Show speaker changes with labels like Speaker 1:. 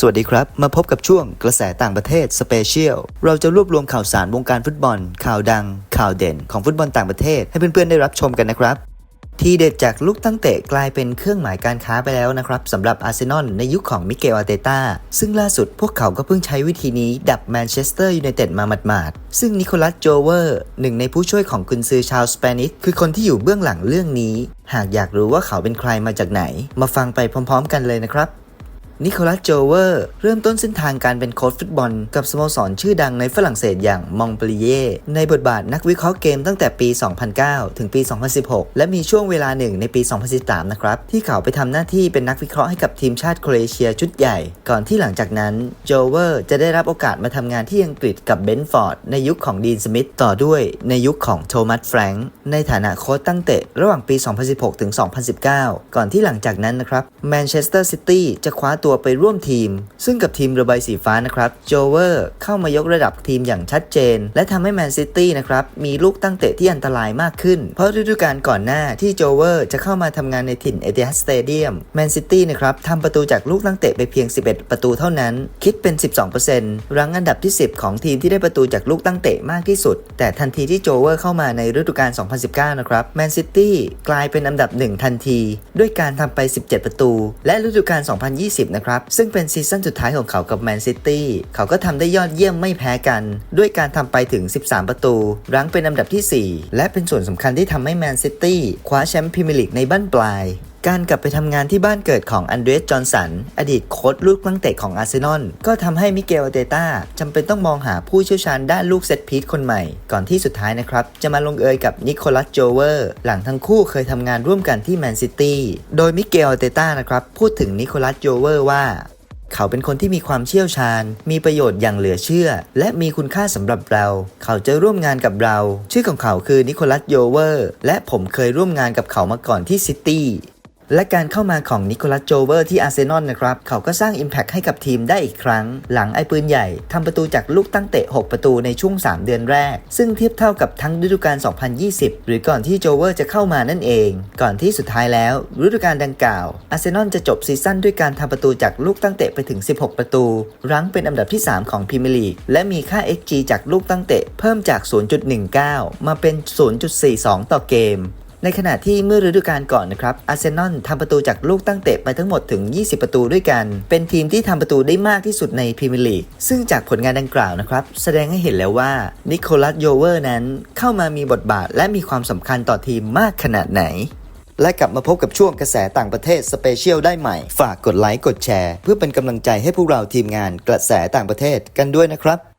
Speaker 1: สวัสดีครับ มาพบกับช่วงกระแสต่างประเทศสเปเชียล เราจะรวบรวมข่าวสารวงการฟุตบอล ข่าวดัง ข่าวเด่นของฟุตบอลต่างประเทศ ให้เพื่อนๆได้รับชมกันนะครับ ทีเด็ดจากลูกตั้งเตะกลายเป็นเครื่องหมายการค้าไปแล้วนะครับสำหรับอาร์เซนอลในยุคของมิเกลอารเตต้าซึ่งล่าสุดพวกเขาก็เพิ่งใช้วิธีนี้ดับแมนเชสเตอร์ยูไนเต็ดมาหมาดๆซึ่งนิโคลัสโจเวอร์หนึ่งในผู้ช่วยของกุนซือชาวสเปนิชคือคนที่อยู่เบื้องหลังเรื่องนี้ หากอยากรู้ว่าเขาเป็นใครมาจากไหน มาฟังไปพร้อม ๆ กันเลยนะครับ นิโคลัสโจเวอร์เริ่มต้นเส้นทางการเป็นโค้ชฟุตบอล กับสโมสรชื่อดังในฝรั่งเศสอย่างมองเปลีเยในบทบาทนักวิเคราะห์เกมตั้งแต่ปี 2009 ถึงปี 2016 และมีช่วงเวลาหนึ่งในปี 2013 นะครับ ที่เขาไปทำหน้าที่เป็นนักวิเคราะห์ให้กับทีมชาติโครเอเชียชุดใหญ่ ก่อนที่หลังจากนั้นโจเวอร์จะได้รับโอกาสมาทำงานที่อังกฤษกับเบนฟอร์ดในยุคของดีนสมิธต่อด้วยในยุคของโทมัสแฟรงค์ในฐานะโค้ชตั้งเตะระหว่างปี 2016 ถึง 2019 ก่อนที่หลังจากนั้นนะครับแมนเชสเตอร์ซิตี้จะคว้าตัวตัวไปร่วมทีม ซึ่งกับทีมเรือใบสีฟ้านะครับโจเวอร์เข้ามายกระดับทีมอย่างชัดเจน และทำให้แมนซิตี้นะครับมีลูกตั้งเตะที่อันตรายมากขึ้น เพราะฤดูกาลก่อนหน้าที่โจเวอร์จะเข้ามาทำงานในถิ่นเอเ i ิฮัสสเตเดียมแมนซิตี้นะครับทำประตูจากลูกตั้งเตะไปเพียง 11 ประตูเท่านั้น คิดเป็น 12%รั้งอันดับที่ 10 ของทีมที่ได้ประตูจากลูกตั้งเตะมากที่สุด แต่ทันทีที่โจเวอร์เข้ามาในฤดูกาล 2019 นะครับแมนซิตี้กลายเป็นอันดับหนึ่งทันที ด้วยการทำไป 17 ประตู และฤดูกาล 2020นะครับ ซึ่งเป็นซีซั่นสุดท้ายของเขากับแมนซิตี้เขาก็ทำได้ยอดเยี่ยมไม่แพ้กัน ด้วยการทำไปถึง 13 ประตู รั้งเป็นอันดับที่ 4 และเป็นส่วนสำคัญที่ทำให้แมนซิตี้คว้าแชมป์พรีเมียร์ลีกในบ้านปลาย การกลับไปทำงานที่บ้านเกิดของอันเดรส จอห์นสัน อดีตโค้ชลูกตั้งเตะของอาร์เซนอล ก็ทำให้มิเกลอาร์เตต้าจำเป็นต้องมองหาผู้เชี่ยวชาญด้านลูกเซตพีซคนใหม่ ก่อนที่สุดท้ายนะครับ จะมาลงเอยกับนิโคลัส โจเวอร์ หลังทั้งคู่เคยทำงานร่วมกันที่แมนซิตี้ โดยมิเกลอาร์เตต้านะครับ พูดถึงนิโคลัส โจเวอร์ว่าเขาเป็นคนที่มีความเชี่ยวชาญ มีประโยชน์อย่างเหลือเชื่อ และมีคุณค่าสำหรับเรา เขาจะร่วมงานกับเรา ชื่อของเขาคือนิโคลัสโยเวอร์ และผมเคยร่วมงานกับเขามาก่อนที่ซิตี้ และการเข้ามาของนิโคลัสโจเวอร์ที่อาร์เซนอลนะครับ เขาก็สร้าง Impact ให้กับทีมได้อีกครั้ง หลังไอ้ปืนใหญ่ทำประตูจากลูกตั้งเตะ 6 ประตูในช่วง 3 เดือนแรก ซึ่งเทียบเท่ากับทั้งฤดูกาล 2020 หรือก่อนที่โจเวอร์จะเข้ามานั่นเอง ก่อนที่สุดท้ายแล้ว ฤดูกาลดังกล่าวอาร์เซนอลจะจบซีซั่นด้วยการทำประตูจากลูกตั้งเตะไปถึง 16 ประตู รั้งเป็นอันดับที่ 3 ของพรีเมียร์ลีกและมีค่า XG จากลูกตั้งเตะเพิ่มจาก 0.19 มาเป็น 0.42 ต่อเกม ในขณะที่เมื่อฤดูกาลก่อนนะครับอาร์เซนอลทำประตูจากลูกตั้งเตะไปทั้งหมดถึง 20 ประตูด้วยกัน เป็นทีมที่ทำประตูได้มากที่สุดในพรีเมียร์ลีกซึ่งจากผลงานดังกล่าวนะครับ แสดงให้เห็นแล้วว่านิโคลัสโยเวอร์นั้นเข้ามามีบทบาทและมีความสำคัญต่อทีมมากขนาดไหน และกลับมาพบกับช่วงกระแสต่างประเทศสเปเชียลได้ใหม่ ฝากกดไลค์กดแชร์ เพื่อเป็นกำลังใจให้พวกเราทีมงานกระแสต่างประเทศกันด้วยนะครับ